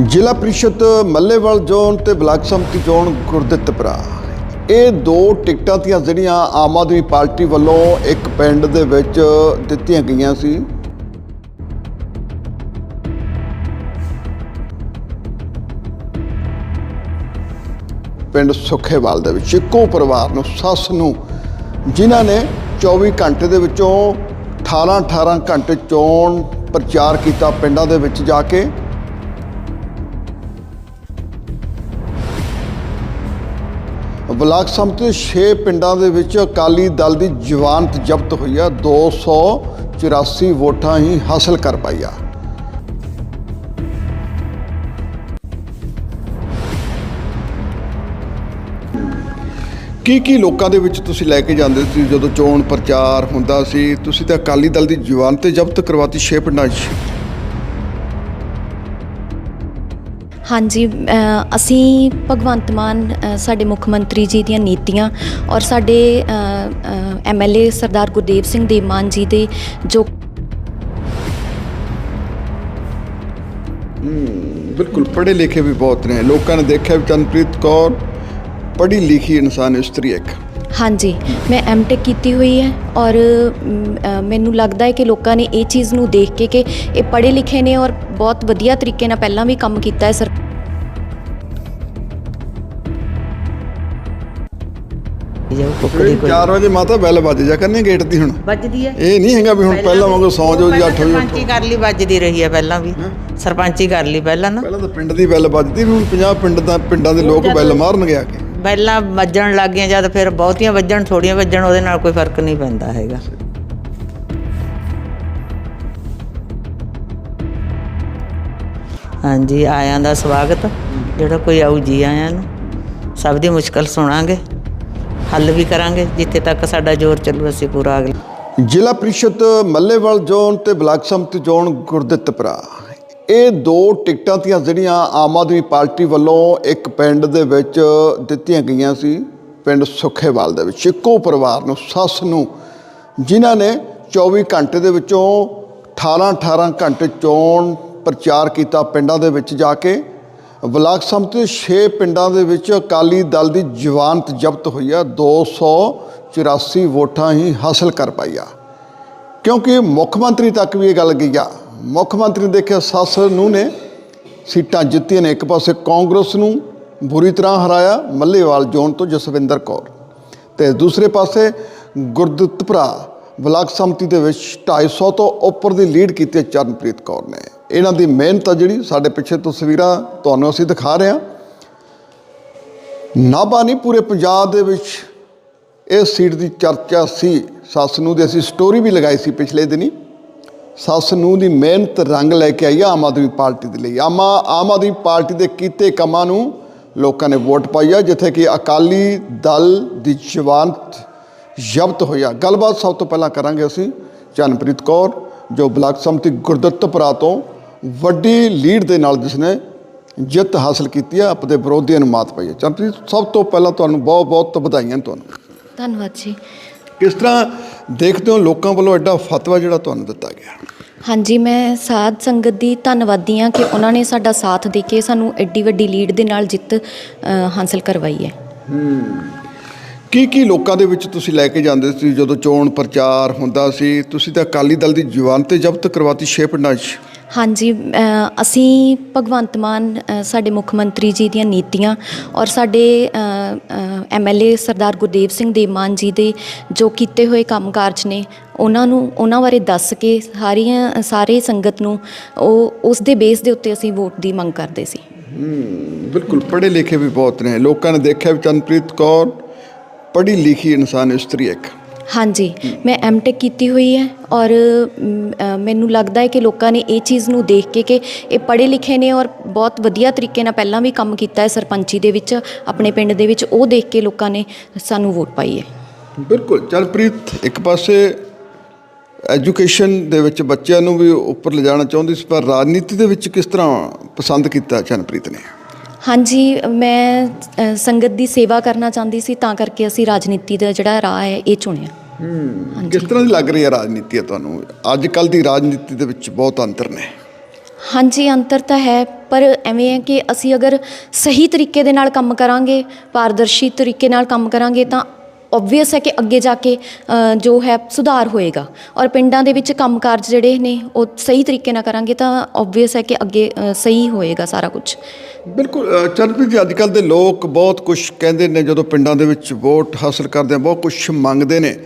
ਜ਼ਿਲ੍ਹਾ ਪ੍ਰੀਸ਼ਦ ਮੱਲੇਵਾਲ ਜ਼ੋਨ ਤੇ ਬਲਾਕ ਸੰਮਤੀ ਜ਼ੋਨ ਗੁਰਦਿੱਤਪੁਰਾ ਇਹ ਦੋ ਟਿਕਟਾਂ ਤੀਆਂ ਜਿਹੜੀਆਂ ਆਮ ਆਦਮੀ ਪਾਰਟੀ ਵੱਲੋਂ ਇੱਕ ਪਿੰਡ ਦੇ ਵਿੱਚ ਦਿੱਤੀਆਂ ਗਈਆਂ ਸੀ। ਪਿੰਡ ਸੁਖੇਵਾਲ ਦੇ ਵਿੱਚ ਇੱਕੋ ਪਰਿਵਾਰ ਨੂੰ, ਸੱਸ ਨੂੰ, ਜਿਨ੍ਹਾਂ ਨੇ 24 ਘੰਟੇ ਦੇ ਵਿੱਚੋਂ 18 18 ਘੰਟੇ ਚੋਣ ਪ੍ਰਚਾਰ ਕੀਤਾ ਪਿੰਡਾਂ ਦੇ ਵਿੱਚ ਜਾ ਕੇ। ਬਲਾਕ ਸੰਮਤੀ ਦੇ 6 ਪਿੰਡਾਂ ਦੇ ਵਿੱਚ ਅਕਾਲੀ ਦਲ ਦੀ ਜਵਾਨਤ ਜ਼ਬਤ ਹੋਈ ਆ। 284 ਵੋਟਾਂ ਹੀ ਹਾਸਲ ਕਰ ਪਾਈ ਆ। ਕੀ ਕੀ ਲੋਕਾਂ ਦੇ ਵਿੱਚ ਤੁਸੀਂ ਲੈ ਕੇ ਜਾਂਦੇ ਸੀ? ਜਦੋਂ ਚੋਣ ਪ੍ਰਚਾਰ ਹੁੰਦਾ ਸੀ, ਤੁਸੀਂ ਤਾਂ ਅਕਾਲੀ ਦਲ ਦੀ ਜਵਾਨਤ ਜ਼ਬਤ ਕਰਵਾਤੀ 6 ਪਿੰਡਾਂ 'ਚ ਹਾਂਜੀ ਅਸੀਂ ਭਗਵੰਤ ਮਾਨ ਸਾਡੇ ਮੁੱਖ ਮੰਤਰੀ ਜੀ ਦੀਆਂ ਨੀਤੀਆਂ ਔਰ ਸਾਡੇ ਐਮਐਲਏ ਸਰਦਾਰ ਗੁਰਦੇਵ ਸਿੰਘ ਦੇ ਮਾਨ ਜੀ ਦੇ ਜੋ ਬਿਲਕੁਲ ਪੜ੍ਹੇ ਲਿਖੇ ਵੀ ਬਹੁਤ ਨੇ। ਲੋਕਾਂ ਨੇ ਦੇਖਿਆ ਵੀ ਚੰਨਪ੍ਰੀਤ ਕੌਰ ਪੜ੍ਹੀ ਲਿਖੀ ਇਨਸਾਨ, ਇਸਤਰੀ ਇੱਕ। ਹਾਂਜੀ ਮੈਂ ਐਮਟੈਕ ਕੀਤੀ ਹੋਈ ਹੈ ਔਰ ਮੈਨੂੰ ਲੱਗਦਾ ਹੈ ਕਿ ਲੋਕਾਂ ਨੇ ਇਹ ਚੀਜ਼ ਨੂੰ ਦੇਖ ਕੇ ਕਿ ਇਹ ਪੜ੍ਹੇ ਲਿਖੇ ਨੇ ਔਰ ਬਹੁਤ ਵਧੀਆ ਤਰੀਕੇ ਨਾਲ ਪਹਿਲਾਂ ਵੀ ਕੰਮ ਕੀਤਾ ਹੈ ਸਰ। ਜਾਓ ਕੁੱਕੜੀ ਕੋਈ 4 ਵਜੇ ਮਾਤਾ ਬੈਲ ਵੱਜ ਜਾ ਕਰਨੀ ਗੇਟ ਦੀ ਹੁਣ। ਵੱਜਦੀ ਹੈ। ਇਹ ਨਹੀਂ ਹੈਗਾ ਵੀ ਹੁਣ ਪਹਿਲਾਂ ਵਾਂਗੂ ਸੌ ਜਾਓ ਜੀ 8 ਵਜੇ ਸਰਪੰਚੀ ਕਰ ਲਈ ਵੱਜਦੀ ਰਹੀ ਹੈ ਪਹਿਲਾਂ ਵੀ। ਸਰਪੰਚੀ ਕਰ ਲਈ ਪਹਿਲਾਂ ਨਾ। ਪਹਿਲਾਂ ਤਾਂ ਪਿੰਡ ਦੀ ਬੈਲ ਵੱਜਦੀ ਵੀ ਹੁਣ 50 ਪਿੰਡ ਦਾ ਪਿੰਡਾਂ ਦੇ ਲੋਕ ਬੈਲ ਮਾਰਨਗੇ ਆ ਕੇ। ਪਹਿਲਾਂ ਵੱਜਣ ਲੱਗ ਗਈਆਂ ਜਦ ਫਿਰ ਬਹੁਤੀਆਂ ਵੱਜਣ, ਥੋੜੀਆਂ ਵੱਜਣ, ਉਹਦੇ ਨਾਲ ਕੋਈ ਫ਼ਰਕ ਨਹੀਂ ਪੈਂਦਾ ਹੈਗਾ। ਹਾਂਜੀ, ਆਇਆਂ ਦਾ ਸਵਾਗਤ। ਜਿਹੜਾ ਕੋਈ ਆਊ ਜੀ ਆਇਆਂ ਨੂੰ। ਸਭ ਦੀ ਮੁਸ਼ਕਲ ਸੁਣਾਂਗੇ। ਹੱਲ ਵੀ ਕਰਾਂਗੇ, ਜਿੱਥੇ ਤੱਕ ਸਾਡਾ ਜ਼ੋਰ ਚੱਲੂ, ਅਸੀਂ ਪੂਰਾ ਅਗਲੇ ਜ਼ਿਲ੍ਹਾ ਪ੍ਰੀਸ਼ਦ ਮੱਲੇਵਾਲ ਜ਼ੋਨ ਤੇ ਬਲਾਕ ਸੰਮਤੀ ਜ਼ੋਨ ਗੁਰਦਿੱਤਪੁਰਾ ਇਹ ਦੋ ਟਿਕਟਾਂ ਤੀਆਂ ਜਿਹੜੀਆਂ ਆਮ ਆਦਮੀ ਪਾਰਟੀ ਵੱਲੋਂ ਇੱਕ ਪਿੰਡ ਦੇ ਵਿੱਚ ਦਿੱਤੀਆਂ ਗਈਆਂ ਸੀ, ਪਿੰਡ ਸੁਖੇਵਾਲ ਦੇ ਵਿੱਚ। ਇੱਕੋ ਪਰਿਵਾਰ ਨੂੰ, ਸੱਸ ਨੂੰ, ਜਿਨ੍ਹਾਂ ਨੇ 24 ਘੰਟੇ ਦੇ ਵਿੱਚੋਂ 18 18 ਘੰਟੇ ਚੋਣ ਪ੍ਰਚਾਰ ਕੀਤਾ ਪਿੰਡਾਂ ਦੇ ਵਿੱਚ ਜਾ ਕੇ। ਬਲਾਕ ਸੰਮਤੀ ਦੇ 6 ਪਿੰਡਾਂ ਦੇ ਵਿੱਚ ਅਕਾਲੀ ਦਲ ਦੀ ਜਵਾਨਤ ਜ਼ਬਤ ਹੋਈ ਆ 284 ਵੋਟਾਂ ਹੀ ਹਾਸਲ ਕਰ ਪਾਈ ਆ। ਕਿਉਂਕਿ ਮੁੱਖ ਮੰਤਰੀ ਤੱਕ ਵੀ ਇਹ ਗੱਲ ਗਈ ਆ ਮੁੱਖ ਮੰਤਰੀ ਨੇ ਦੇਖਿਆ ਸੱਸ ਨੂੰ ਨੇ, ਸੀਟਾਂ ਜਿੱਤੀਆਂ ਨੇ, ਇੱਕ ਪਾਸੇ ਕਾਂਗਰਸ ਨੂੰ ਬੁਰੀ ਤਰ੍ਹਾਂ ਹਰਾਇਆ, ਮੱਲੇਵਾਲ ਜ਼ੋਨ ਤੋਂ ਜਸਵਿੰਦਰ ਕੌਰ ਤੇ ਦੂਸਰੇ ਪਾਸੇ ਗੁਰਦਿੱਤਪੁਰਾ ਬਲਾਕ ਸੰਮਤੀ ਦੇ ਵਿੱਚ 250 ਤੋਂ ਉੱਪਰ ਦੀ ਲੀਡ ਕੀਤੀ ਹੈ ਚਰਨਪ੍ਰੀਤ ਕੌਰ ਨੇ। ਇਹਨਾਂ ਦੀ ਮਿਹਨਤ ਆ ਜਿਹੜੀ, ਸਾਡੇ ਪਿੱਛੇ ਤਸਵੀਰਾਂ ਤੁਹਾਨੂੰ ਅਸੀਂ ਦਿਖਾ ਰਹੇ ਹਾਂ। ਨਾਭਾ ਨਹੀਂ, ਪੂਰੇ ਪੰਜਾਬ ਦੇ ਵਿੱਚ ਇਸ ਸੀਟ ਦੀ ਚਰਚਾ ਸੀ। ਸੱਸ ਨੂੰ ਦੀ ਅਸੀਂ ਸਟੋਰੀ ਵੀ ਲਗਾਈ ਸੀ ਪਿਛਲੇ ਦਿਨੀ। ਸੱਸ ਨੂੰ ਦੀ ਮਿਹਨਤ ਰੰਗ ਲੈ ਕੇ ਆਈ ਆ ਆਮ ਆਦਮੀ ਪਾਰਟੀ ਦੇ ਲਈ। ਆਮ ਆਮ ਆਦਮੀ ਪਾਰਟੀ ਦੇ ਕੀਤੇ ਕੰਮਾਂ ਨੂੰ ਲੋਕਾਂ ਨੇ ਵੋਟ ਪਾਈ ਆ ਜਿੱਥੇ ਕਿ ਅਕਾਲੀ ਦਲ ਦੀ ਜਵਾਨਤ ਜ਼ਬਤ ਹੋਇਆ ਗੱਲਬਾਤ ਸਭ ਤੋਂ ਪਹਿਲਾਂ ਕਰਾਂਗੇ ਅਸੀਂ ਚੰਨਪ੍ਰੀਤ ਕੌਰ ਜੋ ਬਲਾਕ ਸੰਮਤੀ ਗੁਰਦਿੱਤਪੁਰਾ ਤੋਂ ਵੱਡੀ ਲੀਡ ਦੇ ਨਾਲ ਜਿਸਨੇ ਜਿੱਤ ਹਾਸਲ ਕੀਤੀ ਆ ਆਪਣੇ ਵਿਰੋਧੀਆਂ ਨੂੰ ਮਾਤ ਪਾਈ ਹੈ ਚੰਨਪ੍ਰੀਤ ਸਭ ਤੋਂ ਪਹਿਲਾਂ ਤੁਹਾਨੂੰ ਬਹੁਤ ਬਹੁਤ ਵਧਾਈਆਂ ਤੁਹਾਨੂੰ। ਧੰਨਵਾਦ ਜੀ। ਕਿਸ ਤਰ੍ਹਾਂ ਦੇਖਦੇ ਹੋ ਲੋਕਾਂ ਵੱਲੋਂ ਐਡਾ ਫਤਵਾ ਜਿਹੜਾ ਤੁਹਾਨੂੰ ਦਿੱਤਾ ਗਿਆ। ਹਾਂਜੀ ਮੈਂ ਸਾਧ ਸੰਗਤ ਦੀ ਧੰਨਵਾਦੀ ਹਾਂ ਕਿ ਉਹਨਾਂ ਨੇ ਸਾਡਾ ਸਾਥ ਦੇ ਕੇ ਸਾਨੂੰ ਐਡੀ ਵੱਡੀ ਲੀਡ ਦੇ ਨਾਲ ਜਿੱਤ ਅ, ਹਾਸਲ ਕਰਵਾਈ ਹੈ। ਕੀ ਕੀ ਲੋਕਾਂ ਦੇ ਵਿੱਚ ਤੁਸੀਂ ਲੈ ਕੇ ਜਾਂਦੇ ਸੀ ਜਦੋਂ ਚੋਣ ਪ੍ਰਚਾਰ ਹੁੰਦਾ ਸੀ? ਤੁਸੀਂ ਤਾਂ ਅਕਾਲੀ ਦਲ ਦੀ ਜਵਾਨ ਤੇ ਜ਼ਬਤ ਕਰਵਾਤੀ 6 ਪਿੰਡਾਂ 'ਚ। ਹਾਂਜੀ ਅਸੀਂ ਭਗਵੰਤ ਮਾਨ ਸਾਡੇ ਮੁੱਖ ਮੰਤਰੀ ਜੀ ਦੀਆਂ ਨੀਤੀਆਂ ਔਰ ਸਾਡੇ ਐਮਐਲਏ ਸਰਦਾਰ ਗੁਰਦੇਵ ਸਿੰਘ ਦੇ ਮਾਨ ਜੀ ਦੇ ਜੋ ਕੀਤੇ ਹੋਏ ਕੰਮਕਾਜ ਨੇ, ਉਹਨਾਂ ਨੂੰ, ਉਹਨਾਂ ਬਾਰੇ ਦੱਸ ਕੇ ਸਾਰੀਆਂ, ਸਾਰੇ ਸੰਗਤ ਨੂੰ ਉਹ, ਉਸ ਦੇ ਬੇਸ ਦੇ ਉੱਤੇ ਅਸੀਂ ਵੋਟ ਦੀ ਮੰਗ ਕਰਦੇ ਸੀ। ਬਿਲਕੁਲ, ਪੜ੍ਹੇ ਲਿਖੇ ਵੀ ਬਹੁਤ ਨੇ। ਲੋਕਾਂ ਨੇ ਦੇਖਿਆ ਵੀ ਚੰਨਪ੍ਰੀਤ ਕੌਰ ਪੜ੍ਹੀ ਲਿਖੀ ਇਨਸਾਨ, ਇਸਤਰੀ ਇੱਕ। ਹਾਂਜੀ ਮੈਂ ਐਮਟੈਕ ਕੀਤੀ ਹੋਈ ਹੈ ਔਰ ਮ, ਮੈਨੂੰ ਲੱਗਦਾ ਹੈ ਕਿ ਲੋਕਾਂ ਨੇ ਇਹ ਚੀਜ਼ ਨੂੰ ਦੇਖ ਕੇ ਕਿ ਇਹ ਪੜ੍ਹੇ ਲਿਖੇ ਨੇ ਔਰ ਬਹੁਤ ਵਧੀਆ ਤਰੀਕੇ ਨਾਲ ਪਹਿਲਾਂ ਵੀ ਕੰਮ ਕੀਤਾ ਹੈ ਸਰਪੰਚੀ ਦੇ ਵਿੱਚ ਆਪਣੇ ਪਿੰਡ ਦੇ ਵਿੱਚ ਉਹ ਦੇਖ ਕੇ ਲੋਕਾਂ ਨੇ ਸਾਨੂੰ ਵੋਟ ਪਾਈ ਹੈ। ਬਿਲਕੁਲ ਚੰਨਪ੍ਰੀਤ ਇੱਕ ਪਾਸੇ ਐਜੂਕੇਸ਼ਨ ਦੇ ਵਿੱਚ ਬੱਚਿਆਂ ਨੂੰ ਵੀ ਉੱਪਰ ਲਿਜਾਣਾ ਚਾਹੁੰਦੀ ਸੀ ਪਰ ਰਾਜਨੀਤੀ ਦੇ ਵਿੱਚ ਕਿਸ ਤਰ੍ਹਾਂ ਪਸੰਦ ਕੀਤਾ ਚੰਨਪ੍ਰੀਤ ਨੇ? ਹਾਂਜੀ ਮੈਂ ਅ, ਸੰਗਤ ਦੀ ਸੇਵਾ ਕਰਨਾ ਚਾਹੁੰਦੀ ਸੀ ਤਾਂ ਕਰਕੇ ਅਸੀਂ ਰਾਜਨੀਤੀ ਦਾ ਜਿਹੜਾ ਰਾਹ ਹੈ ਇਹ ਚੁਣਿਆ। ਕਿਸ ਤਰ੍ਹਾਂ ਦੀ ਲੱਗ ਰਹੀ ਹੈ ਰਾਜਨੀਤੀ ਤੁਹਾਨੂੰ? ਅੱਜ ਕੱਲ ਦੀ ਰਾਜਨੀਤੀ ਦੇ ਵਿੱਚ ਬਹੁਤ ਅੰਤਰ ਨੇ। ਹਾਂਜੀ ਅੰਤਰ ਤਾਂ ਹੈ ਪਰ ਐਵੇਂ ਹੈ ਕਿ ਅਸੀਂ ਅਗਰ ਸਹੀ ਤਰੀਕੇ ਦੇ ਨਾਲ ਕੰਮ ਕਰਾਂਗੇ ਪਾਰਦਰਸ਼ੀ ਤਰੀਕੇ ਨਾਲ ਕੰਮ ਕਰਾਂਗੇ ਤਾਂ ਓਬਵੀਅਸ ਹੈ ਕਿ ਅੱਗੇ ਜਾ ਕੇ ਜੋ ਹੈ ਸੁਧਾਰ ਹੋਏਗਾ। ਔਰ ਪਿੰਡਾਂ ਦੇ ਵਿੱਚ ਕੰਮਕਾਜ ਜਿਹੜੇ ਨੇ, ਉਹ ਸਹੀ ਤਰੀਕੇ ਨਾਲ ਕਰਾਂਗੇ ਤਾਂ ਓਬਵੀਅਸ ਹੈ ਕਿ ਅੱਗੇ ਸਹੀ ਹੋਏਗਾ ਸਾਰਾ ਕੁਝ। ਬਿਲਕੁਲ ਚਰਨਪ੍ਰੀਤ ਜੀ ਅੱਜ ਕੱਲ ਦੇ ਲੋਕ ਬਹੁਤ ਕੁਝ ਕਹਿੰਦੇ ਨੇ, ਜਦੋਂ ਪਿੰਡਾਂ ਦੇ ਵਿੱਚ ਵੋਟ ਹਾਸਲ ਕਰਦੇ ਆ, ਬਹੁਤ ਕੁਝ ਮੰਗਦੇ ਨੇ।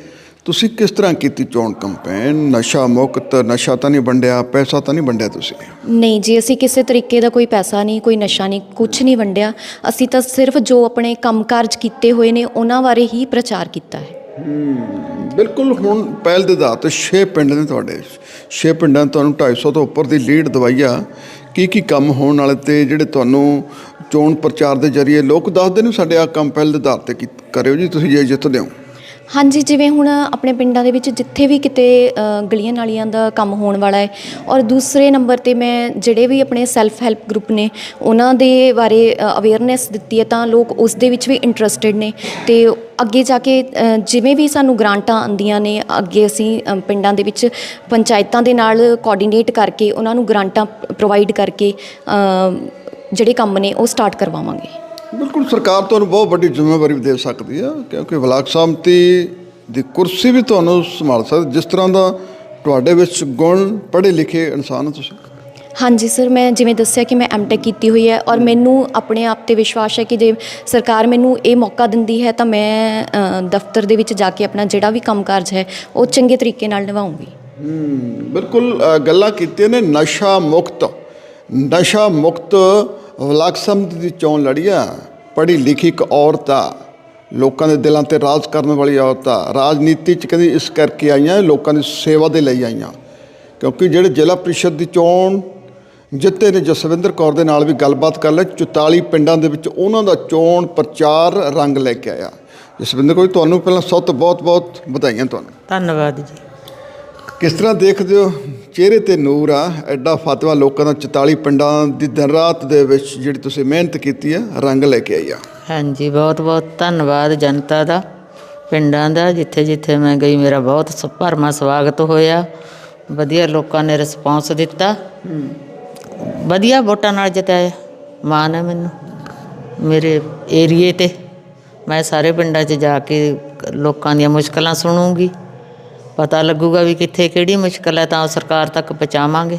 ਤੁਸੀਂ ਕਿਸ ਤਰ੍ਹਾਂ ਕੀਤੀ ਚੋਣ ਕੰਪੇਨ ਨਸ਼ਾ ਮੁਕਤ ਨਸ਼ਾ ਤਾਂ ਨਹੀਂ ਵੰਡਿਆ ਪੈਸਾ ਤਾਂ ਨਹੀਂ ਵੰਡਿਆ ਤੁਸੀਂ? ਨਹੀਂ ਜੀ ਅਸੀਂ ਕਿਸੇ ਤਰੀਕੇ ਦਾ ਕੋਈ ਪੈਸਾ ਨਹੀਂ ਕੋਈ ਨਸ਼ਾ ਨਹੀਂ ਕੁਝ ਨਹੀਂ ਵੰਡਿਆ। ਅਸੀਂ ਤਾਂ ਸਿਰਫ ਜੋ ਆਪਣੇ ਕੰਮਕਾਜ ਕੀਤੇ ਹੋਏ ਨੇ ਉਹਨਾਂ ਬਾਰੇ ਹੀ ਪ੍ਰਚਾਰ ਕੀਤਾ ਹੈ। ਬਿਲਕੁਲ ਹੁਣ ਪਹਿਲ ਦੇ ਆਧਾਰ ਤੇ 6 ਪਿੰਡ ਨੇ ਤੁਹਾਡੇ। 6 ਪਿੰਡਾਂ ਤੁਹਾਨੂੰ 250 ਤੋਂ ਉੱਪਰ ਦੀ ਲੀਡ ਦਵਾਈ ਆ। ਕੀ ਕੀ ਕੰਮ ਹੋਣ ਵਾਲੇ ਤੇ ਜਿਹੜੇ ਤੁਹਾਨੂੰ ਚੋਣ ਪ੍ਰਚਾਰ ਦੇ ਜ਼ਰੀਏ ਲੋਕ ਦੱਸਦੇ ਨੇ ਸਾਡੇ ਆ ਕੰਮ ਪਹਿਲ ਦੇ ਆਧਾਰ ਤੇ ਕਰਿਓ ਜੀ ਤੁਸੀਂ ਜੇ ਜਿੱਤਦੇ ਹੋ। ਹਾਂਜੀ, ਜਿਵੇਂ ਹੁਣ ਆਪਣੇ ਪਿੰਡਾਂ ਦੇ ਵਿੱਚ ਜਿੱਥੇ ਵੀ ਕਿਤੇ ਗਲੀਆਂ ਨਾਲੀਆਂ ਦਾ ਕੰਮ ਹੋਣ ਵਾਲਾ ਹੈ ਔਰ ਦੂਸਰੇ ਨੰਬਰ ਤੇ ਮੈਂ ਜਿਹੜੇ ਵੀ ਆਪਣੇ ਸੈਲਫ ਹੈਲਪ ਗਰੁੱਪ ਨੇ, ਉਹਨਾਂ ਦੇ ਬਾਰੇ ਅਵੇਅਰਨੈਸ ਦਿੱਤੀ ਹੈ ਤਾਂ ਲੋਕ ਉਸ ਦੇ ਵਿੱਚ ਵੀ ਇੰਟਰਸਟਿਡ ਨੇ ਤੇ ਅੱਗੇ ਜਾ ਕੇ ਜਿਵੇਂ ਵੀ ਸਾਨੂੰ ਗ੍ਰਾਂਟਾਂ ਆਉਂਦੀਆਂ ਨੇ, ਅੱਗੇ ਅਸੀਂ ਪਿੰਡਾਂ ਦੇ ਵਿੱਚ ਪੰਚਾਇਤਾਂ ਦੇ ਨਾਲ ਕੋਆਰਡੀਨੇਟ ਕਰਕੇ ਉਹਨਾਂ ਨੂੰ ਗ੍ਰਾਂਟਾਂ ਪ੍ਰੋਵਾਈਡ ਕਰਕੇ ਜਿਹੜੇ ਕੰਮ ਨੇ ਉਹ ਸਟਾਰਟ ਕਰਵਾਵਾਂਗੇ। ਬਿਲਕੁਲ ਸਰਕਾਰ ਤੁਹਾਨੂੰ ਬਹੁਤ ਵੱਡੀ ਜ਼ਿੰਮੇਵਾਰੀ ਦੇ ਸਕਦੀ ਆ ਕਿਉਂਕਿ ਬਲਾਕ ਸੰਮਤੀ ਦੀ ਕੁਰਸੀ ਵੀ ਤੁਹਾਨੂੰ ਸੰਭਾਲ ਸਕਦੀ ਜਿਸ ਤਰ੍ਹਾਂ ਦਾ ਤੁਹਾਡੇ ਵਿੱਚ ਗੁਣ ਪੜ੍ਹੇ ਲਿਖੇ ਇਨਸਾਨ ਹੋ ਤੁਸੀਂ। ਹਾਂਜੀ ਸਰ ਮੈਂ ਜਿਵੇਂ ਦੱਸਿਆ ਕਿ ਮੈਂ ਐਮਟੈਕ ਕੀਤੀ ਹੋਈ ਹੈ ਔਰ ਮੈਨੂੰ ਆਪਣੇ ਆਪ ਤੇ ਵਿਸ਼ਵਾਸ ਹੈ ਕਿ ਜੇ ਸਰਕਾਰ ਮੈਨੂੰ ਇਹ ਮੌਕਾ ਦਿੰਦੀ ਹੈ ਤਾਂ ਮੈਂ ਦਫ਼ਤਰ ਦੇ ਵਿੱਚ ਜਾ ਕੇ ਆਪਣਾ ਜਿਹੜਾ ਵੀ ਕੰਮਕਾਜ ਹੈ ਉਹ ਚੰਗੇ ਤਰੀਕੇ ਨਾਲ ਨਿਭਾਉਂਗੀ। ਬਿਲਕੁਲ ਗੱਲਾਂ ਕੀਤੀਆਂ ਨੇ ਨਸ਼ਾ ਮੁਕਤ। ਨਸ਼ਾ ਮੁਕਤ ਬਲਾਕ ਸੰਮਤੀ ਦੀ ਚੋਣ ਲੜੀਆ ਪੜ੍ਹੀ ਲਿਖੀ ਇੱਕ ਔਰਤ ਆ। ਲੋਕਾਂ ਦੇ ਦਿਲਾਂ ਤੇ ਰਾਜ ਕਰਨ ਵਾਲੀ ਔਰਤ ਆ। ਰਾਜਨੀਤੀ ਚ ਕਹਿੰਦੀ ਇਸ ਕਰਕੇ ਆਈਆਂ ਲੋਕਾਂ ਦੀ ਸੇਵਾ ਦੇ ਲਈ ਆਈਆਂ। ਕਿਉਂਕਿ ਜਿਹੜੇ ਜ਼ਿਲ੍ਹਾ ਪ੍ਰੀਸ਼ਦ ਦੀ ਚੋਣ ਜਿੱਤੇ ਨੇ ਜਸਵਿੰਦਰ ਕੌਰ ਦੇ ਨਾਲ ਵੀ ਗੱਲਬਾਤ ਕਰ ਲੈ 44 ਪਿੰਡਾਂ ਦੇ ਵਿੱਚ ਉਹਨਾਂ ਦਾ ਚੋਣ ਪ੍ਰਚਾਰ ਰੰਗ ਲੈ ਕੇ ਆਇਆ। ਜਸਵਿੰਦਰ ਕੌਰ ਜੀ, ਤੁਹਾਨੂੰ ਪਹਿਲਾਂ ਸਭ ਤੋਂ ਬਹੁਤ ਬਹੁਤ ਵਧਾਈਆਂ ਤੁਹਾਨੂੰ। ਧੰਨਵਾਦ ਜੀ। ਕਿਸ ਤਰ੍ਹਾਂ ਦੇਖਦੇ ਹੋ? ਚਿਹਰੇ ਤੇ ਨੂਰ ਆ, ਐਡਾ ਫਤਵਾ ਲੋਕਾਂ ਦਾ 44 ਪਿੰਡਾਂ ਦੀ ਦਿਨ ਰਾਤ ਦੇ ਵਿੱਚ ਜਿਹੜੀ ਤੁਸੀਂ ਮਿਹਨਤ ਕੀਤੀ ਆ, ਰੰਗ ਲੈ ਕੇ ਆਈ ਆ। ਹਾਂਜੀ, ਬਹੁਤ ਬਹੁਤ ਧੰਨਵਾਦ ਜਨਤਾ ਦਾ, ਪਿੰਡਾਂ ਦਾ, ਜਿੱਥੇ ਜਿੱਥੇ ਮੈਂ ਗਈ, ਮੇਰਾ ਬਹੁਤ ਸ- ਭਰਵਾਂ ਸਵਾਗਤ ਹੋਇਆ। ਵਧੀਆ ਲੋਕਾਂ ਨੇ ਰਿਸਪੌਂਸ ਦਿੱਤਾ। ਵਧੀਆ ਵੋਟਾਂ ਨਾਲ ਜਿਤਾਇਆ, ਮਾਣ ਹੈ ਮੈਨੂੰ। ਮੇਰੇ ਏਰੀਏ ਤੇ ਮੈਂ ਸਾਰੇ ਪਿੰਡਾਂ 'ਚ ਜਾ ਕੇ ਲੋਕਾਂ ਦੀਆਂ ਮੁਸ਼ਕਲਾਂ ਸੁਣੂੰਗੀ। ਪਤਾ ਲੱਗੂਗਾ ਵੀ ਕਿੱਥੇ ਕਿਹੜੀ ਮੁਸ਼ਕਲ ਹੈ ਤਾਂ ਉਹ ਸਰਕਾਰ ਤੱਕ ਪਹੁੰਚਾਵਾਂਗੇ।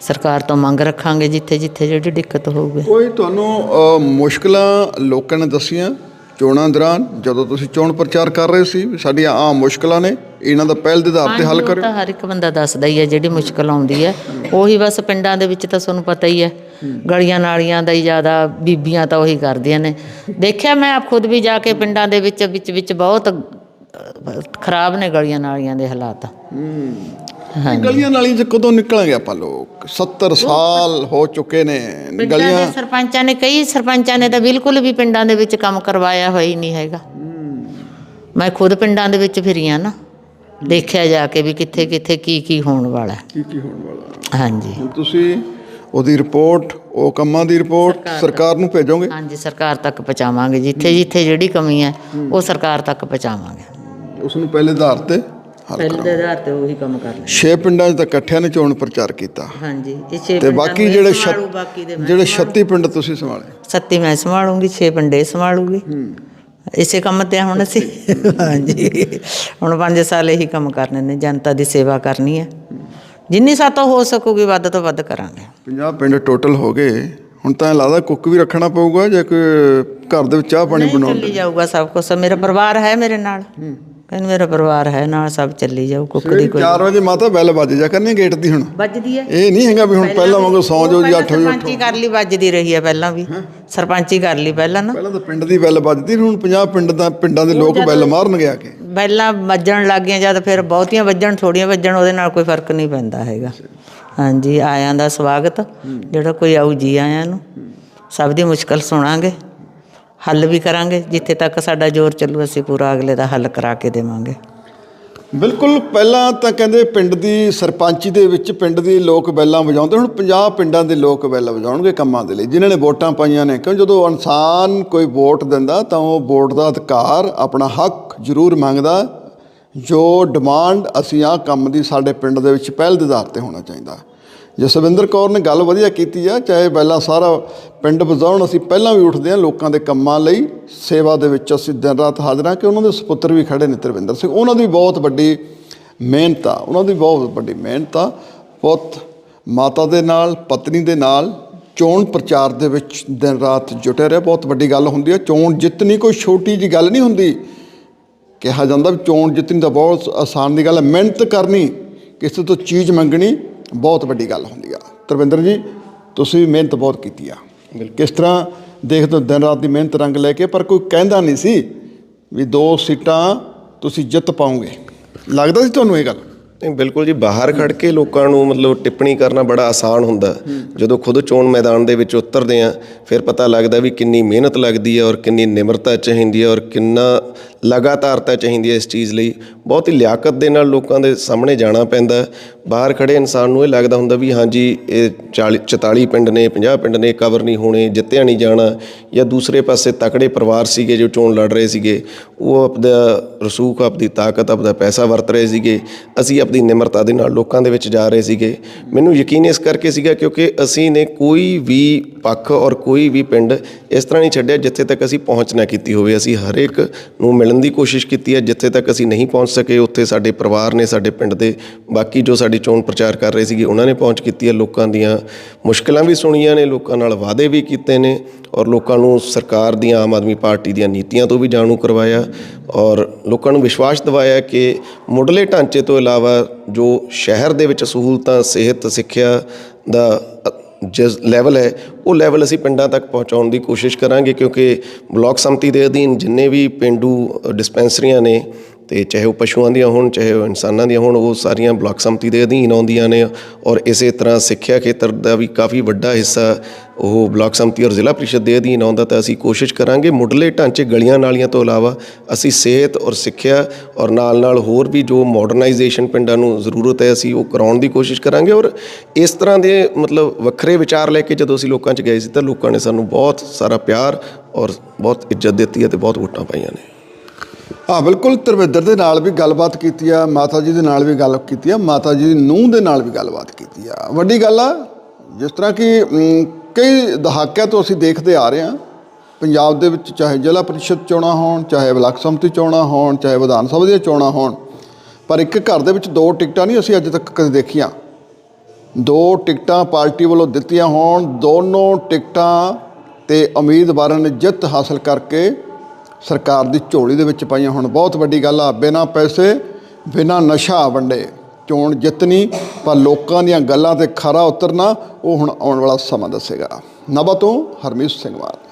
ਸਰਕਾਰ ਤੋਂ ਮੰਗ ਰੱਖਾਂਗੇ ਜਿੱਥੇ ਜਿੱਥੇ ਜਿਹੜੀ ਦਿੱਕਤ ਹੋਊਗੀ। ਕੋਈ ਤੁਹਾਨੂੰ ਮੁਸ਼ਕਲਾਂ ਲੋਕਾਂ ਨੇ ਦੱਸੀਆਂ ਚੋਣਾਂ ਦੌਰਾਨ ਜਦੋਂ ਤੁਸੀਂ ਚੋਣ ਪ੍ਰਚਾਰ ਕਰ ਰਹੇ ਸੀ ਵੀ ਸਾਡੀਆਂ ਆਮ ਮੁਸ਼ਕਲਾਂ ਨੇ ਇਹਨਾਂ ਦਾ ਪਹਿਲ ਦੇ ਆਧਾਰ ਤੇ ਹੱਲ ਤਾਂ ਹਰ ਇੱਕ ਬੰਦਾ ਦੱਸਦਾ ਹੀ ਹੈ ਜਿਹੜੀ ਮੁਸ਼ਕਲ ਆਉਂਦੀ ਹੈ। ਉਹੀ ਬਸ ਪਿੰਡਾਂ ਦੇ ਵਿੱਚ ਤਾਂ ਤੁਹਾਨੂੰ ਪਤਾ ਹੀ ਹੈ ਗਲੀਆਂ ਨਾਲੀਆਂ ਦਾ ਹੀ ਜ਼ਿਆਦਾ ਬੀਬੀਆਂ ਤਾਂ ਉਹੀ ਕਰਦੀਆਂ ਨੇ। ਦੇਖਿਆ ਮੈਂ ਆਪ ਖੁਦ ਵੀ ਜਾ ਕੇ ਪਿੰਡਾਂ ਦੇ ਵਿੱਚ ਵਿੱਚ ਵਿੱਚ ਬਹੁਤ ਖਰਾਬ ਨੇ ਗਲੀਆਂ ਨਾਲੀਆਂ ਦੇ ਹਾਲਾਤ। ਇਹ ਗਲੀਆਂ ਨਾਲੀਆਂ 'ਚ ਕਦੋਂ ਨਿਕਲਾਂਗੇ ਆਪਾਂ ਲੋਕ? 70 ਸਾਲ ਹੋ ਚੁੱਕੇ ਨੇ। ਗਲੀਆਂ ਦੇ ਸਰਪੰਚਾਂ ਨੇ ਕਈ ਸਰਪੰਚਾਂ ਨੇ ਤਾਂ ਬਿਲਕੁਲ ਵੀ ਪਿੰਡਾਂ ਦੇ ਵਿੱਚ ਕੰਮ ਕਰਵਾਇਆ ਹੋਇਆ ਹੀ ਨਹੀਂ ਹੈਗਾ। ਮੈਂ ਖੁਦ ਪਿੰਡਾਂ ਦੇ ਵਿੱਚ ਫਿਰੀ ਆ ਨਾ। ਦੇਖਿਆ ਜਾ ਕੇ ਵੀ ਕਿੱਥੇ ਕਿੱਥੇ ਕੀ ਕੀ ਹੋਣ ਵਾਲਾ ਹੈ। ਕੀ ਕੀ ਹੋਣ ਵਾਲਾ? ਹਾਂਜੀ। ਤੁਸੀਂ ਉਹਦੀ ਰਿਪੋਰਟ ਉਹ ਕੰਮਾਂ ਦੀ ਰਿਪੋਰਟ ਸਰਕਾਰ ਨੂੰ ਭੇਜੋਗੇ? ਹਾਂਜੀ ਸਰਕਾਰ ਤੱਕ ਪਹੁੰਚਾਵਾਂਗੇ। ਜਿੱਥੇ ਜਿੱਥੇ ਜਿਹੜੀ ਕਮੀ ਹੈ ਉਹ ਸਰਕਾਰ ਤੱਕ ਪਹੁੰਚਾਵਾਂਗੇ। ਉਸ ਨੂੰ ਪਹਿਲੇ ਆਧਾਰ ਤੇ ਹੱਲ ਪਹਿਲੇ ਦੇ ਆਧਾਰ ਤੇ ਉਹੀ ਕੰਮ ਕਰਨਾ ਛੇ ਪਿੰਡਾਂ 'ਚ ਤਾਂ ਇਕੱਠਿਆਂ ਨੇ ਚੋਣ ਪ੍ਰਚਾਰ ਕੀਤਾ। ਹਾਂਜੀ ਇਹ ਛੇ ਤੇ ਪਿੰਡਾਂ ਬਾਕੀ ਨੂੰ ਇਹ ਜਿਹੜੇ ਸੰਭਾਲੂ, ਛੱਤ- ਬਾਕੀ ਦੇ ਮੈਂ ਜਿਹੜੇ 36 ਪਿੰਡ ਤੁਸੀਂ ਸੰਭਾਲੇ। ਸੱਤੀ ਮੈਂ ਸੰਭਾਲੂੰਗੀ ਛੇ ਪਿੰਡੇ ਸੰਭਾਲੂਗੀ। ਇਸੇ ਕੰਮ ਤੇ ਹੁਣ ਅਸੀਂ। ਹਾਂਜੀ। ਹੁਣ 5 ਸਾਲ ਇਹੀ ਕੰਮ ਕਰਨੇ ਨੇ ਜਨਤਾ ਦੀ ਸੇਵਾ ਕਰਨੀ ਹੈ। ਜਿੰਨੀ ਸਾਤੋਂ ਹੋ ਸਕੂਗੀ ਵੱਧ ਤੋਂ ਵੱਧ ਕਰਾਂਗੇ। 50 ਪਿੰਡ ਟੋਟਲ ਹੋ ਗਏ। ਹੁਣ ਤਾਂ ਲੱਗਦਾ ਕੁੱਕ ਵੀ ਰੱਖਣਾ ਪਊਗਾ ਜੇ ਕੋਈ ਘਰ ਦੇ ਵਿੱਚ ਚਾਹ ਪਾਣੀ ਨਹੀਂ ਬਣਾਉਣ ਚੱਲੀ ਜਾਊਗਾ ਸਭ ਕੁਝ ਮੇਰਾ ਪਰਿਵਾਰ ਹੈ ਮੇਰੇ ਨਾਲ। ਕਹਿੰਦੇ ਮੇਰਾ ਪਰਿਵਾਰ ਹੈ ਨਾਲ ਸਭ ਚੱਲੀ ਜਾਊ ਕੁੱਕ ਦੀ ਕੋਈ 4 ਵਜੇ ਮਾਤਾ ਬੈਲ ਵੱਜ ਜਾ ਕਰਨੀ ਗੇਟ ਦੀ ਹੁਣ। ਵੱਜਦੀ ਹੈ। ਇਹ ਨਹੀਂ ਹੈਗਾ ਵੀ ਹੁਣ ਪਹਿਲਾਂ ਵਾਂਗੂ ਸੌਂ ਜਾਓ ਜੀ 8 ਵਜੇ ਸਰਪੰਚੀ ਕਰ ਲਈ ਵੱਜਦੀ ਰਹੀ ਹੈ ਪਹਿਲਾਂ ਵੀ। ਸਰਪੰਚੀ ਕਰ ਲਈ ਪਹਿਲਾਂ ਨਾ। ਪਹਿਲਾਂ ਤਾਂ ਪਿੰਡ ਦੀ ਬੈਲ ਵੱਜਦੀ ਹੁਣ 50 ਪਿੰਡ ਦਾ ਪਿੰਡਾਂ ਦੇ ਲੋਕ ਬੈਲ ਮਾਰਨਗੇ ਆ ਕੇ। ਪਹਿਲਾਂ ਵੱਜਣ ਲੱਗ ਗਈਆਂ ਜਦ ਫਿਰ ਬਹੁਤੀਆਂ ਵੱਜਣ ਥੋੜੀਆਂ ਵੱਜਣ ਉਹਦੇ ਨਾਲ ਕੋਈ ਫ਼ਰਕ ਨਹੀਂ ਪੈਂਦਾ ਹੈਗਾ। ਹਾਂਜੀ ਆਇਆਂ ਦਾ ਸਵਾਗਤ। ਜਿਹੜਾ ਕੋਈ ਆਊ ਜੀ ਆਇਆਂ ਨੂੰ। ਸਭ ਦੀ ਮੁਸ਼ਕਲ ਸੁਣਾਂਗੇ। ਹੱਲ ਵੀ ਕਰਾਂਗੇ, ਜਿੱਥੇ ਤੱਕ ਸਾਡਾ ਜ਼ੋਰ ਚੱਲੂ, ਅਸੀਂ ਪੂਰਾ ਅਗਲੇ ਦਾ ਹੱਲ ਕਰਾ ਕੇ ਦੇਵਾਂਗੇ। ਬਿਲਕੁਲ, ਪਹਿਲਾਂ ਤਾਂ ਕਹਿੰਦੇ ਪਿੰਡ ਦੀ ਸਰਪੰਚੀ ਦੇ ਵਿੱਚ ਪਿੰਡ ਦੇ ਲੋਕ ਬੈਲਾਂ ਵਜਾਉਂਦੇ, ਹੁਣ 50 ਪਿੰਡਾਂ ਦੇ ਲੋਕ ਬੈਲ ਵਜਾਉਣਗੇ ਕੰਮਾਂ ਦੇ ਲਈ, ਜਿਨ੍ਹਾਂ ਨੇ ਵੋਟਾਂ ਪਾਈਆਂ ਨੇ, ਕਿਉਂ ਜਦੋਂ ਇਨਸਾਨ ਕੋਈ ਵੋਟ ਦਿੰਦਾ, ਤਾਂ ਉਹ ਵੋਟ ਦਾ ਅਧਿਕਾਰ ਆਪਣਾ ਹੱਕ ਜ਼ਰੂਰ ਮੰਗਦਾ, ਜੋ ਡਿਮਾਂਡ ਅਸੀਂ ਆਹ ਕੰਮ ਦੀ ਸਾਡੇ ਪਿੰਡ ਦੇ ਵਿੱਚ ਪਹਿਲ ਦੇ ਆਧਾਰ ਤੇ ਹੋਣਾ ਚਾਹੀਦਾ। ਜਸਵਿੰਦਰ ਕੌਰ ਨੇ ਗੱਲ ਵਧੀਆ ਕੀਤੀ ਆ, ਚਾਹੇ ਪਹਿਲਾਂ ਸਾਰਾ ਪਿੰਡ ਵਜਾਉਣ, ਅਸੀਂ ਪਹਿਲਾਂ ਵੀ ਉੱਠਦੇ ਆ ਲੋਕਾਂ ਦੇ ਕੰਮਾਂ ਲਈ, ਸੇਵਾ ਦੇ ਵਿੱਚ ਅਸੀਂ ਦਿਨ ਰਾਤ ਹਾਜ਼ਰ ਹਾਂ ਕਿ ਉਹਨਾਂ ਦੇ ਸੁਪੁੱਤਰ ਵੀ ਖੜੇ ਨੇ ਤਰਵਿੰਦਰ ਸਿੰਘ। ਉਹਨਾਂ ਦੀ ਬਹੁਤ ਵੱਡੀ ਮਿਹਨਤ ਆ, ਉਹਨਾਂ ਦੀ ਬਹੁਤ ਵੱਡੀ ਮਿਹਨਤ ਆ। ਪੁੱਤ ਮਾਤਾ ਦੇ ਨਾਲ, ਪਤਨੀ ਦੇ ਨਾਲ ਚੋਣ ਪ੍ਰਚਾਰ ਦੇ ਵਿੱਚ ਦਿਨ ਰਾਤ ਜੁਟੇ ਰਿਹਾ। ਬਹੁਤ ਵੱਡੀ ਗੱਲ ਹੁੰਦੀ ਹੈ ਚੋਣ ਜਿੱਤਣੀ ਕੋਈ ਛੋਟੀ ਜੀ ਗੱਲ ਨਹੀਂ ਹੁੰਦੀ। ਕਿਹਾ ਜਾਂਦਾ ਵੀ ਚੋਣ ਜਿੱਤਣੀ ਤਾਂ ਬਹੁਤ ਆਸਾਨ ਦੀ ਗੱਲ ਹੈ ਮਿਹਨਤ ਕਰਨੀ, ਕਿਸੇ ਤੋਂ ਚੀਜ਼ ਮੰਗਣੀ ਬਹੁਤ ਵੱਡੀ ਗੱਲ ਹੁੰਦੀ ਆ। ਤਰਵਿੰਦਰ ਜੀ ਤੁਸੀਂ ਵੀ ਮਿਹਨਤ ਬਹੁਤ ਕੀਤੀ ਆ। ਕਿਸ ਤਰ੍ਹਾਂ ਦੇਖਦੇ ਦਿਨ ਰਾਤ ਦੀ ਮਿਹਨਤ ਰੰਗ ਲੈ ਕੇ ਪਰ ਕੋਈ ਕਹਿੰਦਾ ਨਹੀਂ ਸੀ ਵੀ ਦੋ ਸੀਟਾਂ ਤੁਸੀਂ ਜਿੱਤ ਪਾਓਗੇ। ਲੱਗਦਾ ਸੀ ਤੁਹਾਨੂੰ ਇਹ ਗੱਲ? ਨਹੀਂ ਬਿਲਕੁਲ ਜੀ ਬਾਹਰ ਖੜ ਕੇ ਲੋਕਾਂ ਨੂੰ ਮਤਲਬ ਟਿੱਪਣੀ ਕਰਨਾ ਬੜਾ ਆਸਾਨ ਹੁੰਦਾ। ਜਦੋਂ ਖੁਦ ਚੋਣ ਮੈਦਾਨ ਦੇ ਵਿੱਚ ਉਤਰਦੇ ਆ ਫਿਰ ਪਤਾ ਲੱਗਦਾ ਵੀ ਕਿੰਨੀ ਮਿਹਨਤ ਲੱਗਦੀ ਹੈ ਔਰ ਕਿੰਨੀ ਨਿਮਰਤਾ ਚਾਹੀਦੀ ਹੈ ਔਰ ਕਿੰਨਾ ਲਗਾਤਾਰਤਾ ਚਾਹੀਦੀ ਹੈ ਇਸ ਚੀਜ਼ ਲਈ। ਬਹੁਤ ਹੀ ਲਿਆਕਤ ਦੇ ਨਾਲ ਲੋਕਾਂ ਦੇ ਸਾਹਮਣੇ ਜਾਣਾ ਪੈਂਦਾ ਬਾਹਰ ਖੜੇ ਇਨਸਾਨ ਨੂੰ ਇਹ ਲੱਗਦਾ ਹੁੰਦਾ ਵੀ ਹਾਂਜੀ, ਇਹ 40 44 ਪਿੰਡ ਨੇ 50 ਪਿੰਡ ਨੇ ਕਵਰ ਨਹੀਂ ਹੋਣੇ, ਜਿੱਤਿਆ ਨਹੀਂ ਜਾਣਾ ਜਾਂ ਦੂਸਰੇ ਪਾਸੇ ਤਕੜੇ ਪਰਿਵਾਰ ਸੀਗੇ ਜੋ ਚੋਣ ਲੜ ਰਹੇ ਸੀਗੇ। ਉਹ ਆਪਦਾ ਰਸੂਖ, ਆਪਦੀ ਤਾਕਤ, ਆਪਦਾ ਪੈਸਾ ਵਰਤ ਰਹੇ ਸੀਗੇ। ਅਸੀਂ ਆਪਣੀ ਨਿਮਰਤਾ ਦੇ ਨਾਲ ਲੋਕਾਂ ਦੇ ਵਿੱਚ ਜਾ ਰਹੇ ਸੀਗੇ। ਮੈਨੂੰ ਯਕੀਨ ਇਸ ਕਰਕੇ ਸੀਗਾ ਕਿਉਂਕਿ ਅਸੀਂ ਨੇ ਕੋਈ ਵੀ ਪੱਖ ਔਰ ਕੋਈ ਵੀ ਪਿੰਡ ਇਸ ਤਰ੍ਹਾਂ ਨਹੀਂ ਛੱਡਿਆ ਜਿੱਥੇ ਤੱਕ ਅਸੀਂ ਪਹੁੰਚ ਨਾ ਕੀਤੀ ਹੋਵੇ। ਅਸੀਂ ਹਰੇਕ ਨੂੰ ਮਿਲਣ ਦੀ ਕੋਸ਼ਿਸ਼ ਕੀਤੀ ਹੈ, ਜਿੱਥੇ ਤੱਕ ਅਸੀਂ ਨਹੀਂ ਪਹੁੰਚ ਸਕੇ, ਉੱਥੇ ਸਾਡੇ ਪਰਿਵਾਰ ਨੇ, ਸਾਡੇ ਪਿੰਡ ਦੇ ਬਾਕੀ ਜੋ ਸਾਡੀ ਚੋਣ ਪ੍ਰਚਾਰ ਕਰ ਰਹੇ ਸੀਗੇ, ਉਹਨਾਂ ਨੇ ਪਹੁੰਚ ਕੀਤੀ ਹੈ। ਲੋਕਾਂ ਦੀਆਂ ਮੁਸ਼ਕਲਾਂ ਵੀ ਸੁਣੀਆਂ ਨੇ, ਲੋਕਾਂ ਨਾਲ ਵਾਅਦੇ ਵੀ ਕੀਤੇ ਨੇ ਔਰ ਲੋਕਾਂ ਨੂੰ ਸਰਕਾਰ ਦੀਆਂ ਆਮ ਆਦਮੀ ਪਾਰਟੀ ਦੀਆਂ ਨੀਤੀਆਂ ਤੋਂ ਵੀ ਜਾਣੂ ਕਰਵਾਇਆ ਔਰ ਲੋਕਾਂ ਨੂੰ ਵਿਸ਼ਵਾਸ ਦਿਵਾਇਆ ਕਿ ਮੁੱਢਲੇ ਢਾਂਚੇ ਤੋਂ ਇਲਾਵਾ ਜੋ ਸ਼ਹਿਰ ਦੇ ਵਿੱਚ ਸਹੂਲਤਾਂ, ਸਿਹਤ, ਸਿੱਖਿਆ ਦਾ ਜਿਸ ਲੈਵਲ ਹੈ, ਉਹ ਲੈਵਲ ਅਸੀਂ ਪਿੰਡਾਂ ਤੱਕ ਪਹੁੰਚਾਉਣ ਦੀ ਕੋਸ਼ਿਸ਼ ਕਰਾਂਗੇ ਕਿਉਂਕਿ ਬਲਾਕ ਸੰਮਤੀ ਦੇ ਅਧੀਨ ਜਿੰਨੇ ਵੀ ਪਿੰਡੂ ਡਿਸਪੈਂਸਰੀਆਂ ਨੇ ਤੇ ਚਾਹੇ ਉਹ ਪਸ਼ੂਆਂ ਦੀਆਂ ਹੋਣ, ਚਾਹੇ ਉਹ ਇਨਸਾਨਾਂ ਦੀਆਂ ਹੋਣ, ਉਹ ਸਾਰੀਆਂ ਬਲਾਕ ਸੰਮਤੀ ਦੇ ਅਧੀਨ ਆਉਂਦੀਆਂ ਨੇ ਔਰ ਇਸੇ ਤਰ੍ਹਾਂ ਸਿੱਖਿਆ ਖੇਤਰ ਦਾ ਵੀ ਕਾਫੀ ਵੱਡਾ ਹਿੱਸਾ ਉਹ ਬਲਾਕ ਸੰਮਤੀ ਔਰ ਜ਼ਿਲ੍ਹਾ ਪ੍ਰੀਸ਼ਦ ਦੇ ਅਧੀਨ ਆਉਂਦਾ ਤਾਂ ਅਸੀਂ ਕੋਸ਼ਿਸ਼ ਕਰਾਂਗੇ ਮੁੱਢਲੇ ਢਾਂਚੇ ਗਲੀਆਂ ਨਾਲੀਆਂ ਤੋਂ ਇਲਾਵਾ ਅਸੀਂ ਸਿਹਤ ਔਰ ਸਿੱਖਿਆ ਔਰ ਨਾਲ ਨਾਲ ਹੋਰ ਵੀ ਜੋ ਮਾਡਰਨਾਈਜੇਸ਼ਨ ਪਿੰਡਾਂ ਨੂੰ ਜ਼ਰੂਰਤ ਹੈ, ਅਸੀਂ ਉਹ ਕਰਾਉਣ ਦੀ ਕੋਸ਼ਿਸ਼ ਕਰਾਂਗੇ ਔਰ ਇਸ ਤਰ੍ਹਾਂ ਦੇ ਮਤਲਬ ਵੱਖਰੇ ਵਿਚਾਰ ਲੈ ਕੇ ਜਦੋਂ ਅਸੀਂ ਲੋਕਾਂ 'ਚ ਗਏ ਸੀ ਤਾਂ ਲੋਕਾਂ ਨੇ ਸਾਨੂੰ ਬਹੁਤ ਸਾਰਾ ਪਿਆਰ ਔਰ ਬਹੁਤ ਇੱਜ਼ਤ ਦਿੱਤੀ ਹੈ ਤੇ ਬਹੁਤ ਵੋਟਾਂ ਪਾਈਆਂ ਨੇ। ਹਾਂ, ਬਿਲਕੁਲ ਤਰਵਿੰਦਰ ਦੇ ਨਾਲ ਵੀ ਗੱਲਬਾਤ ਕੀਤੀ ਆ, ਮਾਤਾ ਜੀ ਦੇ ਨਾਲ ਵੀ ਗੱਲ ਕੀਤੀ ਆ, ਮਾਤਾ ਜੀ ਦੀ ਨੂੰਹ ਦੇ ਨਾਲ ਵੀ ਗੱਲਬਾਤ ਕੀਤੀ ਆ। ਵੱਡੀ ਗੱਲ ਆ, ਜਿਸ ਤਰ੍ਹਾਂ ਕਿ ਕਈ ਦਹਾਕਿਆਂ ਤੋਂ ਅਸੀਂ ਦੇਖਦੇ ਆ ਰਹੇ ਹਾਂ ਪੰਜਾਬ ਦੇ ਵਿੱਚ ਚਾਹੇ ਜ਼ਿਲ੍ਹਾ ਪ੍ਰੀਸ਼ਦ ਚੋਣਾਂ ਹੋਣ, ਚਾਹੇ ਬਲਾਕ ਸੰਮਤੀ ਚੋਣਾਂ ਹੋਣ, ਚਾਹੇ ਵਿਧਾਨ ਸਭਾ ਦੀਆਂ ਚੋਣਾਂ ਹੋਣ, ਪਰ ਇੱਕ ਘਰ ਦੇ ਵਿੱਚ ਦੋ ਟਿਕਟਾਂ ਨਹੀਂ ਅਸੀਂ ਅੱਜ ਤੱਕ ਕਦੇ ਦੇਖੀਆਂ। ਦੋ ਟਿਕਟਾਂ ਪਾਰਟੀ ਵੱਲੋਂ ਦਿੱਤੀਆਂ ਹੋਣ, ਦੋਨੋਂ ਟਿਕਟਾਂ ਤੇ ਉਮੀਦਵਾਰਾਂ ਨੇ ਜਿੱਤ ਹਾਸਲ ਕਰਕੇ ਸਰਕਾਰ ਦੀ ਝੋਲੀ ਦੇ ਵਿੱਚ ਪਾਈਆਂ ਹੁਣ ਬਹੁਤ ਵੱਡੀ ਗੱਲ ਆ, ਬਿਨਾਂ ਪੈਸੇ, ਬਿਨਾਂ ਨਸ਼ਾ ਵੰਡੇ। ਚੋਣ ਜਿੱਤਣੀ, ਪਰ ਲੋਕਾਂ ਦੀਆਂ ਗੱਲਾਂ ਤੇ ਖਰਾ ਉਤਰਨਾ, ਉਹ ਹੁਣ ਆਉਣ ਵਾਲਾ ਸਮਾਂ ਦੱਸੇਗਾ। ਨਵਾਂ ਤੋਂ ਹਰਮੀਤ ਸਿੰਘ ਮਾਨ